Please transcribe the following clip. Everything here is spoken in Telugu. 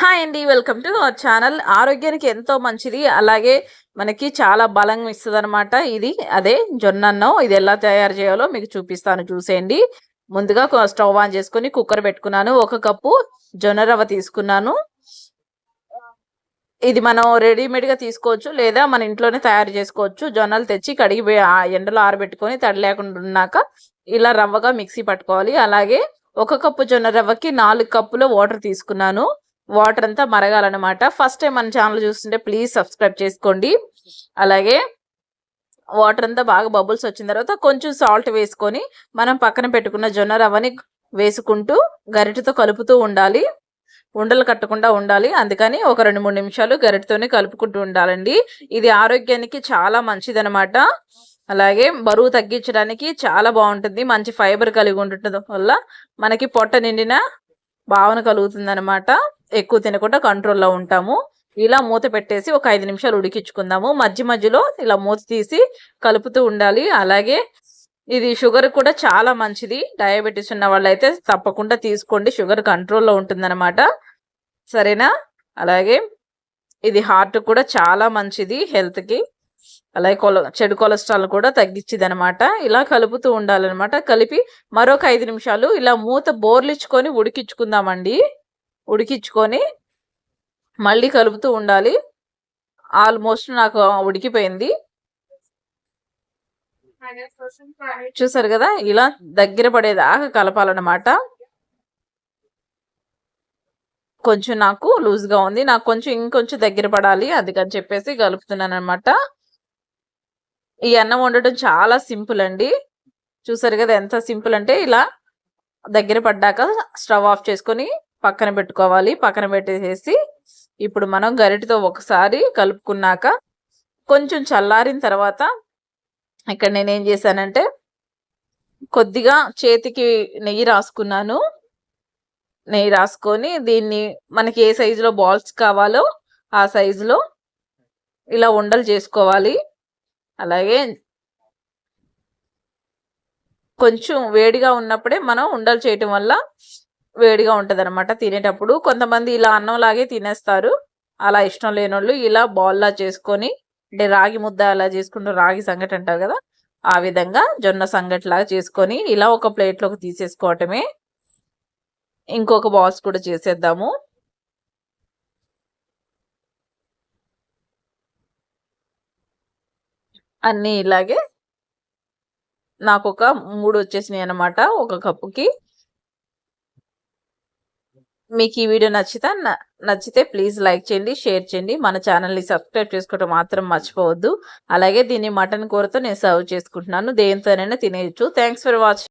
హాయ్ అండి వెల్కమ్ టు అవర్ ఛానల్. ఆరోగ్యానికి ఎంతో మంచిది. అలాగే మనకి చాలా బలం ఇస్తుంది అనమాట ఇది అదే జొన్నన్నం ఇది ఎలా తయారు చేయాలో మీకు చూపిస్తాను. చూసేయండి. ముందుగా స్టవ్ ఆన్ చేసుకొని కుక్కర్ పెట్టుకున్నాను. ఒక కప్పు జొన్న రవ్వ తీసుకున్నాను. ఇది మనం రెడీమేడ్గా తీసుకోవచ్చు లేదా మన ఇంట్లోనే తయారు చేసుకోవచ్చు. జొన్నలు తెచ్చి కడిగి ఎండలో ఆరబెట్టుకొని తడి లేకుండా ఉన్నాక ఇలా రవ్వగా మిక్సీ పట్టుకోవాలి. అలాగే ఒక కప్పు జొన్న రవ్వకి నాలుగు కప్పుల వాటర్ తీసుకున్నాను. వాటర్ అంతా మరగాలన్నమాట. ఫస్ట్ టైం మన ఛానల్ చూస్తుంటే ప్లీజ్ సబ్స్క్రైబ్ చేసుకోండి. అలాగే వాటర్ అంతా బాగా బబుల్స్ వచ్చిన తర్వాత కొంచెం సాల్ట్ వేసుకొని మనం పక్కన పెట్టుకున్న జొన్న రవ్వని వేసుకుంటూ గరిటతో కలుపుతూ ఉండాలి. ఉండలు కట్టకుండా ఉండాలి. అందుకని ఒక రెండు మూడు నిమిషాలు గరిటతోనే కలుపుకుంటూ ఉండాలండి. ఇది ఆరోగ్యానికి చాలా మంచిదన్నమాట. అలాగే బరువు తగ్గించడానికి చాలా బాగుంటుంది. మంచి ఫైబర్ కలిగి ఉండటం వల్ల మనకి పొట్ట నిండిన భావన కలుగుతుంది అనమాట ఎక్కువ తినకుండా కంట్రోల్లో ఉంటాము. ఇలా మూత పెట్టేసి ఒక ఐదు నిమిషాలు ఉడికించుకుందాము. మధ్య మధ్యలో ఇలా మూత తీసి కలుపుతూ ఉండాలి. అలాగే ఇది షుగర్ కూడా చాలా మంచిది. డయాబెటీస్ ఉన్న వాళ్ళైతే తప్పకుండా తీసుకోండి. షుగర్ కంట్రోల్లో ఉంటుందన్నమాట. సరేనా? అలాగే ఇది హార్ట్ కూడా చాలా మంచిది హెల్త్కి అలాగే కొల చెడు కొలెస్ట్రాల్ కూడా తగ్గించిది అనమాట ఇలా కలుపుతూ ఉండాలన్నమాట. కలిపి మరొక ఐదు నిమిషాలు ఇలా మూత బోర్లిచ్చుకొని ఉడికించుకుందామండి. ఉడికించుకొని మళ్ళీ కలుపుతూ ఉండాలి. ఆల్మోస్ట్ నాకు ఉడికిపోయింది. చూసారు కదా ఇలా దగ్గర పడేదాకా కలపాలన్నమాట. కొంచెం నాకు లూజ్గా ఉంది. నాకు కొంచెం ఇంకొంచెం దగ్గర పడాలి అందుకని చెప్పేసి కలుపుతున్నాను అనమాట ఈ అన్నం వండటం చాలా సింపుల్ అండి. చూసారు కదా ఎంత సింపుల్ అంటే ఇలా దగ్గర పడ్డాక స్టవ్ ఆఫ్ చేసుకొని పక్కన పెట్టుకోవాలి. పక్కన పెట్టేసేసి ఇప్పుడు మనం గరిటతో ఒకసారి కలుపుకున్నాక కొంచెం చల్లారిన తర్వాత ఇక్కడ నేను ఏం చేశానంటే కొద్దిగా చేతికి నెయ్యి రాసుకున్నాను. నెయ్యి రాసుకొని దీన్ని మనకి ఏ సైజులో బాల్స్ కావాలో ఆ సైజులో ఇలా ఉండలు చేసుకోవాలి. అలాగే కొంచెం వేడిగా ఉన్నప్పుడే మనం ఉండలు చేయటం వల్ల వేడిగా ఉంటుంది అనమాట తినేటప్పుడు. కొంతమంది ఇలా అన్నంలాగే తినేస్తారు. అలా ఇష్టం లేని వాళ్ళు ఇలా బాల్లా చేసుకొని అంటే రాగి ముద్ద అలా చేసుకుంటూ రాగి సంగటి అంటారు కదా ఆ విధంగా జొన్న సంగటిలాగా చేసుకొని ఇలా ఒక ప్లేట్లోకి తీసేసుకోవటమే. ఇంకొక బాల్స్ కూడా చేసేద్దాము. అన్నీ ఇలాగే. నాకు ఒక మూడు వచ్చేసినాయి అనమాట ఒక కప్పుకి. మీకు ఈ వీడియో నచ్చితే నచ్చితే ప్లీజ్ లైక్ చేయండి షేర్ చేయండి. మన ఛానల్ని సబ్స్క్రైబ్ చేసుకోవడం మాత్రం మర్చిపోవద్దు. అలాగే దీన్ని మటన్ కూరతో నేను సర్వ్ చేసుకుంటున్నాను. దేనితోనైనా తినేయచ్చు. Thanks for watching